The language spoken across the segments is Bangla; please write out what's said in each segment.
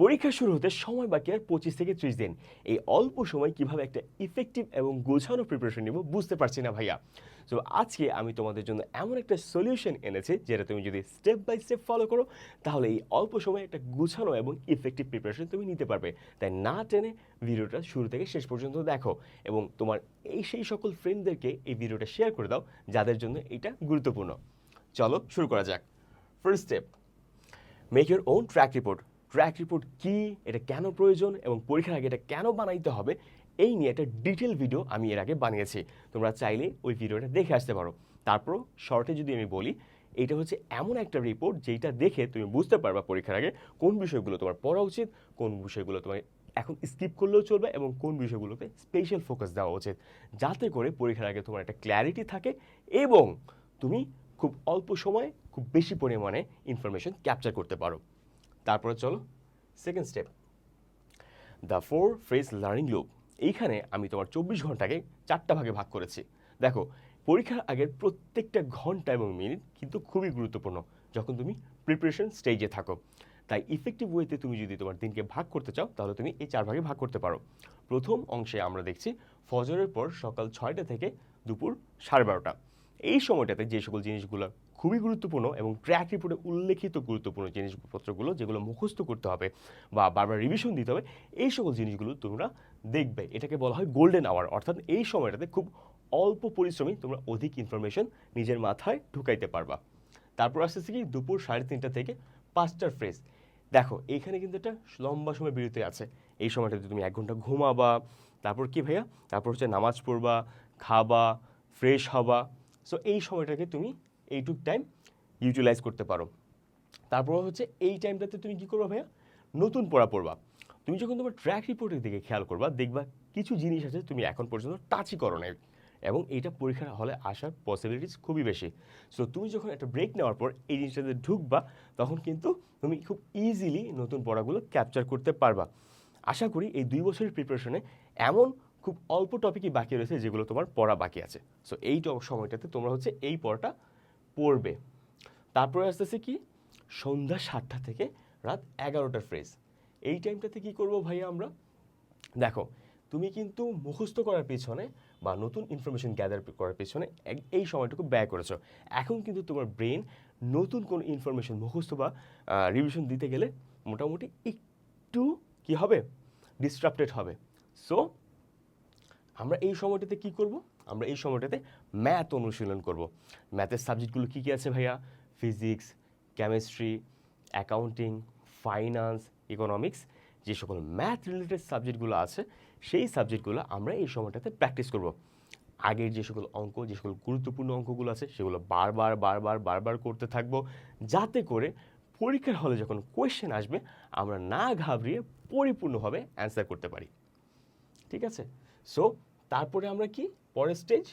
পরীক্ষা শুরু হতে সময় বাকি আর পঁচিশ থেকে ত্রিশ দিন। এই অল্প সময় কীভাবে একটা ইফেক্টিভ এবং গোছানো প্রিপারেশন নিব বুঝতে পারছি না ভাইয়া। তো আজকে আমি তোমাদের জন্য এমন একটা সলিউশন এনেছি, যেটা তুমি যদি স্টেপ বাই স্টেপ ফলো করো, তাহলে এই অল্প সময়ে একটা গোছানো এবং ইফেক্টিভ প্রিপারেশন তুমি নিতে পারবে। তাই না টেনে ভিডিওটা শুরু থেকে শেষ পর্যন্ত দেখো এবং তোমার এই সেই সকল ফ্রেন্ডদেরকে এই ভিডিওটা শেয়ার করে দাও, যাদের জন্য এটা গুরুত্বপূর্ণ। চলো শুরু করা যাক। First step make your own track report track report কি, এটা কেন প্রয়োজন এবং পরীক্ষার আগে এটা কেন বানাইতে হবে, এই নিয়ে একটা ডিটেল ভিডিও আমি এর আগে বানিয়েছি। তোমরা চাইলে ওই ভিডিওটা দেখে আসতে পারো। তারপর শর্টে যদি আমি বলি, এটা হচ্ছে এমন একটা রিপোর্ট যেটা দেখে তুমি বুঝতে পারবা পরীক্ষার আগে কোন বিষয়গুলো তোমার পড়া উচিত, কোন বিষয়গুলো তোমার এখন স্কিপ করলেও চলবে এবং কোন বিষয়গুলোতে স্পেশাল ফোকাস দেওয়া উচিত। যাতে করে পরীক্ষার আগে তোমার একটা ক্ল্যারিটি থাকে এবং তুমি খুব অল্প সময়ে খুব বেশি পরিমাণে ইনফরমেশন ক্যাপচার করতে পারো। তারপরে চলো second step the four phrase learning loop এইখানে আমি তোমার চব্বিশ ঘন্টাকে চারটা ভাগে ভাগ করেছি। দেখো, পরীক্ষার আগের প্রত্যেকটা ঘণ্টা এবং মিনিট কিন্তু খুবই গুরুত্বপূর্ণ যখন তুমি প্রিপারেশন স্টেজে থাকো। তাই ইফেক্টিভ ওয়েতে তুমি যদি তোমার দিনকে ভাগ করতে চাও, তাহলে তুমি এই চার ভাগে ভাগ করতে পারো। প্রথম অংশে আমরা দেখছি ফজরের পর সকাল ছয়টা থেকে দুপুর সাড়ে বারোটা। এই সময়টাতে যে সকল জিনিসগুলো খুবই গুরুত্বপূর্ণ এবং ট্র্যাক রিপোর্টে উল্লেখিত গুরুত্বপূর্ণ জিনিসপত্রগুলো যেগুলো মুখস্থ করতে হবে বা বারবার রিভিশন দিতে হবে, এই সকল জিনিসগুলো তোমরা দেখবে। এটাকে বলা হয় গোল্ডেন আওয়ার অর্থাৎ এই সময়টাতে খুব অল্প পরিশ্রমী তোমরা অধিক ইনফরমেশন নিজের মাথায় ঢুকাইতে পারবা। তারপর আসতেছে কি, দুপুর সাড়ে তিনটা থেকে পাঁচটার ফ্রেজ দেখো এইখানে কিন্তু একটা লম্বা সময় বিরতি আছে। এই সময়টাতে তুমি এক ঘণ্টা ঘুমাবা, তারপর কি ভাইয়া? তারপর হচ্ছে নামাজ পড়বা, খাবা ফ্রেশ হবা। সো এই সময়টাকে তুমি এইটুক টাইম ইউটিলাইজ করতে পারো। তারপর হচ্ছে এই টাইমটাতে তুমি কি করবা ভাইয়া? নতুন পড়া পড়বা। তুমি যখন তোমার ট্র্যাক রিপোর্টের দিকে খেয়াল করবা, দেখবা কিছু জিনিস আছে তুমি এখন পর্যন্ত টাচই করো নাই। এবং এইটা পরীক্ষার হলে আসার পসিবিলিটিস খুবই বেশি। সো তুমি যখন একটা ব্রেক নেওয়ার পর এই জিনিসটাতে ঢুকবা, তখন কিন্তু তুমি খুব ইজিলি নতুন পড়াগুলো ক্যাপচার করতে পারবা। আশা করি এই দুই বছরের প্রিপারেশনে এমন খুব অল্প টপিকই বাকি রয়েছে যেগুলো তোমার পড়া বাকি আছে। সো এই সময়টাতে তোমরা হচ্ছে এই পড়াটা পড়বে। তারপরে আসতেছে কি? সন্ধ্যা সাতটা থেকে রাত এগারোটার ফ্রেজ এই টাইমটাতে কি করব ভাইয়া আমরা? দেখো, তুমি কিন্তু মুখস্থ করার পিছনে বা নতুন ইনফরমেশন গ্যাদার করার পিছনে এই সময়টুকু ব্যয় করেছ। এখন কিন্তু তোমার ব্রেন নতুন কোনো ইনফরমেশন মুখস্থ বা রিভিশন দিতে গেলে মোটামুটি একটু কি হবে? ডিস্ট্রাক্টেড হবে। সো আমরা এই সময়টাতে কি করব? আমরা এই সময়টাতে ম্যাথ অনুশীলন করব। ম্যাথের সাবজেক্টগুলো কী কী আছে ভাইয়া? Physics, chemistry, accounting, finance, economics, যে সকল ম্যাথ রিলেটেড সাবজেক্টগুলো আছে, সেই সাবজেক্টগুলো আমরা এই সময়টাতে প্র্যাকটিস করব। আগের যে সকল অঙ্ক, যে সকল গুরুত্বপূর্ণ অঙ্কগুলো আছে, সেগুলো বারবার বারবার বারবার করতে থাকব, যাতে করে পরীক্ষার হলে যখন কোয়েশ্চেন আসবে, আমরা না ঘাবড়িয়ে পরিপূর্ণভাবে অ্যান্সার করতে পারি। ঠিক আছে? সো তারপরে আমরা কি? পরের স্টেজ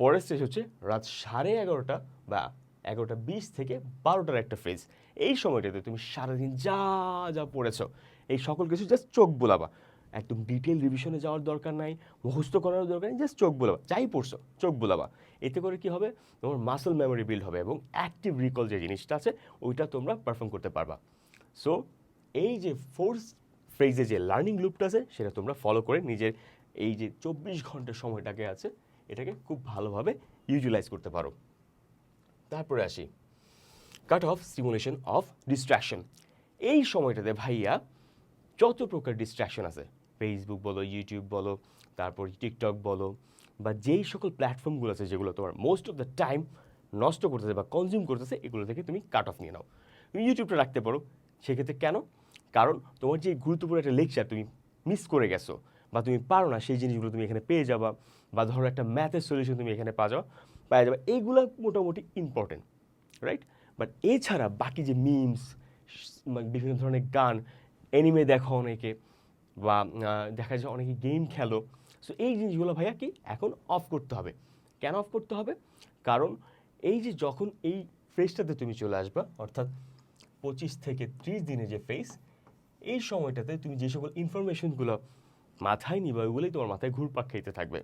পরের স্টেজ হচ্ছে রাত সাড়ে এগারোটা বা এগারোটা বিশ থেকে বারোটার একটা ফেজ এই সময়টাতে তুমি সারাদিন যা যা পড়েছো, এই সকল কিছু জাস্ট চোখ বোলাবা। একদম ডিটেল রিভিশনে যাওয়ার দরকার নাই, মুখস্থ করার দরকার নেই জাস্ট চোখ বোলাবা। যাই পড়ছো, চোখ বোলাবা। এতে করে কি হবে? তোমার মাসল মেমোরি বিল্ড হবে এবং অ্যাক্টিভ রিকল যে জিনিসটা আছে, ওইটা তোমরা পারফর্ম করতে পারবা। সো এই যে ফোর্স ফ্রেজে যে লার্নিং লুপটা আছে, সেটা তোমরা ফলো করে নিজের এই যে চব্বিশ ঘণ্টার সময়টাকে আছে এটাকে খুব ভালোভাবে ইউটিলাইজ করতে পারো। তারপরে আসি। Cut off stimulation of distraction এই সময়টাতে ভাইয়া যত প্রকার ডিস্ট্র্যাকশন আছে ফেসবুক বলো ইউটিউব বলো, তারপর টিকটক বলো, বা যেই সকল প্ল্যাটফর্মগুলো আছে যেগুলো তোমার মোস্ট অফ দ্য টাইম নষ্ট করতেছে বা কনজিউম করতেছে, এগুলো থেকে তুমি কাট অফ নিয়ে নাও। তুমি ইউটিউবটা রাখতে পারো। সেক্ষেত্রে কেন? কারণ তোমার যে গুরুত্বপূর্ণ একটা লেকচার তুমি মিস করে গেছো, বা তুমি পারো না সেই জিনিসগুলো তুমি এখানে পেয়ে যাবা বা ধরো একটা ম্যাথের সলিউশন তুমি এখানে পাওয়া যাবা পাওয়া যাবে। এইগুলো মোটামুটি ইম্পর্টেন্ট রাইট বাট এছাড়া বাকি যে মিমস বিভিন্ন ধরনের গান এনিমে দেখো অনেকে, বা দেখা যায় অনেকে গেম খেলো। সো এই জিনিসগুলো ভাইয়া কি এখন অফ করতে হবে। কেন অফ করতে হবে? কারণ এই যে যখন এই ফেজটাতে তুমি চলে আসবা, অর্থাৎ পঁচিশ থেকে ত্রিশ দিনের যে ফেজ এই সময়টাতে তুমি যে সকল ইনফরমেশনগুলো মাথায় নিবা, ওইগুলোই তোমার মাথায় ঘুরপাক খেতে থাকবে।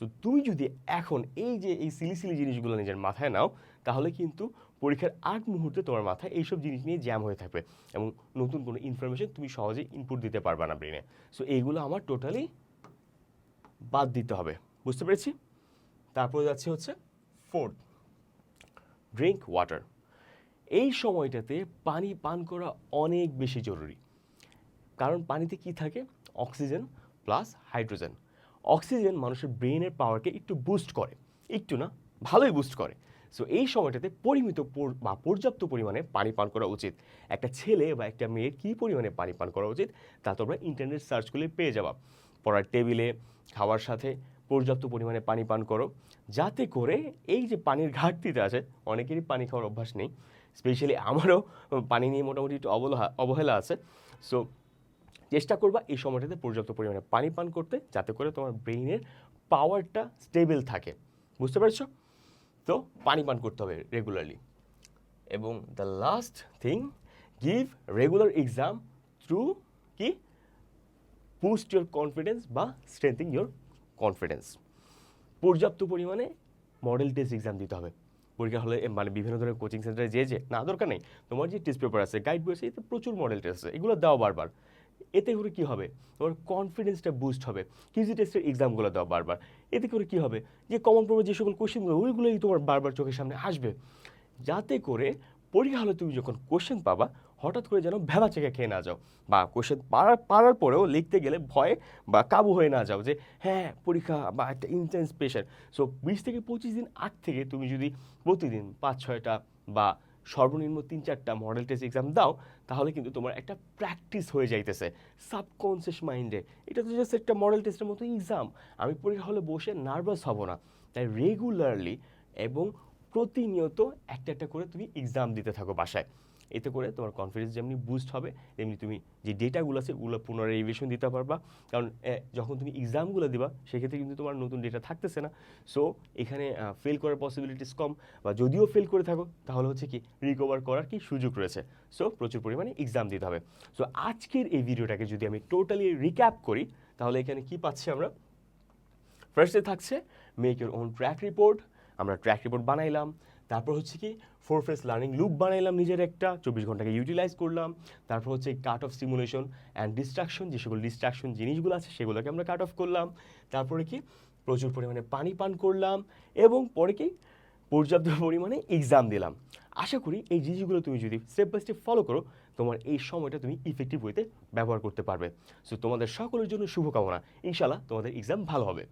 সো তুমি যদি এখন এই যে এই সিলি সিলি জিনিসগুলো নিজের মাথায় নাও, তাহলে কিন্তু পরীক্ষার আগ মুহূর্তে তোমার মাথায় এইসব জিনিস নিয়ে জ্যাম হয়ে থাকবে এবং নতুন কোনো ইনফরমেশন তুমি সহজে ইনপুট দিতে পারবে না ব্রেনে সো এইগুলো আমার টোটালি বাদ দিতে হবে। বুঝতে পেরেছি? তারপরে যাচ্ছে হচ্ছে ফোর্থ ড্রিঙ্ক ওয়াটার এই সময়টাতে পানি পান করা অনেক বেশি জরুরি। কারণ পানিতে কি থাকে? অক্সিজেন প্লাস হাইড্রোজেন অক্সিজেন মানুষের ব্রেনের পাওয়ারকে একটু বুস্ট করে, একটু না, ভালোই বুস্ট করে। সো এই সময়টাতে পরিমিত বা পর্যাপ্ত পরিমাণে পানি পান করা উচিত। একটা ছেলে বা একটা মেয়ের কী পরিমাণে পানি পান করা উচিত, তা তোমরা ইন্টারনেট সার্চ করলে পেয়ে যাবা। পড়ার টেবিলে খাওয়ার সাথে পর্যাপ্ত পরিমাণে পানি পান করো। যাতে করে এই যে পানির ঘাটতিতে আছে, অনেকেরই পানি খাওয়ার অভ্যাস নেই। স্পেশালি আমারও, পানি নিয়ে মোটামুটি একটু অবহেলা অবহেলা আছে। সো চেষ্টা করবা এই সময়টাতে পর্যাপ্ত পরিমাণে পানি পান করতে, যাতে করে তোমার ব্রেইনের পাওয়ারটা স্টেবল থাকে। বুঝতে পারছ? তো পানি পান করতে হবে রেগুলারলি এবং the last thing give regular exam through কি? বুস্ট ইউর কনফিডেন্স বা স্ট্রেংথিং ইউর কনফিডেন্স পর্যাপ্ত পরিমাণে মডেল টেস্ট এক্সাম দিতে হবে। পরীক্ষা হলে মানে বিভিন্ন ধরনের কোচিং সেন্টারে যে যে, না, দরকার নেই। তোমার যে টেস্ট পেপার আছে গাইড বই আছে, এতে প্রচুর মডেল টেস্ট আছে। এগুলো দাও বারবার। এতে করে কি হবে? তোমার কনফিডেন্সটা বুস্ট হবে। কিউজি টেস্টের এক্সামগুলো দাও বারবার। এতে করে কি হবে? যে কমন পড়বে যে সকল কোশ্চেনগুলো ওইগুলোই তোমার বারবার চোখের সামনে আসবে। যাতে করে পরীক্ষা হলে তুমি যখন কোশ্চেন পাবা, হঠাৎ করে যেন ভেবা চেকে খেয়ে না যাও। বা কোশ্চেন পারার পারার পরেও লিখতে গেলে ভয়ে বা কাবু হয়ে না যাও যে হ্যাঁ পরীক্ষা বা একটা ইন্টেন্স প্রেশার সো বিশ থেকে পঁচিশ দিন আগ থেকে তুমি যদি প্রতিদিন পাঁচ, ছয়টা বা সর্বনিম্ন তিন চারটা মডেল টেস্ট এক্সাম দাও, তাহলে কিন্তু তোমার একটা প্র্যাকটিস হয়ে যাইতেছে সাবকনসিয়াস মাইন্ডে এটা তো জাস্ট একটা মডেল টেস্টের মতো এক্সাম আমি পরীক্ষা হলে বসে নার্ভাস হব না। তাই রেগুলারলি এবং প্রতিনিয়ত একটা একটা করে তুমি এক্সাম দিতে থাকো বাসায়। এতে করে তোমার কনফিডেন্স যেমনি বুস্ট হবে, তেমনি তুমি যে ডেটাগুলো আছে ওগুলো পুনরায় রিভিশন দিতে পারবা। কারণ যখন তুমি এক্সামগুলো দিবা, সেক্ষেত্রে কিন্তু তোমার নতুন ডেটা থাকতেছে না। সো এখানে ফেল করার পসিবিলিটিস কম বা যদিও ফেল করে থাকো, তাহলে হচ্ছে কি রিকভার করার কি সুযোগ রয়েছে। সো প্রচুর পরিমাণে এক্সাম দিতে হবে। সো আজকের এই ভিডিওটাকে যদি আমি টোটালি রিক্যাপ করি, তাহলে এখানে কি পাচ্ছি আমরা? ফার্স্টে থাকছে make your own track report আমরা ট্র্যাক রিপোর্ট বানাইলাম। তারপর হচ্ছে কি ফোর ফেস লার্নিং লুপ বানাইলাম নিজের একটা, চব্বিশ ঘন্টাকে ইউটিলাইজ করলাম। তারপর হচ্ছে cut off stimulation and distraction যে সকল ডিস্ট্রাকশন জিনিসগুলো আছে সেগুলোকে আমরা কাট অফ করলাম। তারপরে কি, প্রচুর পরিমাণে পানি পান করলাম এবং পরে কি, পর্যাপ্ত পরিমাণে এক্সাম দিলাম। আশা করি এই জিনিসগুলো তুমি যদি স্টেপ বাই স্টেপ ফলো করো, তোমার এই সময়টা তুমি ইফেক্টিভ ওয়েতে ব্যবহার করতে পারবে। সো তোমাদের সকলের জন্য শুভকামনা। ইনশাল্লাহ তোমাদের এক্সাম ভালো হবে।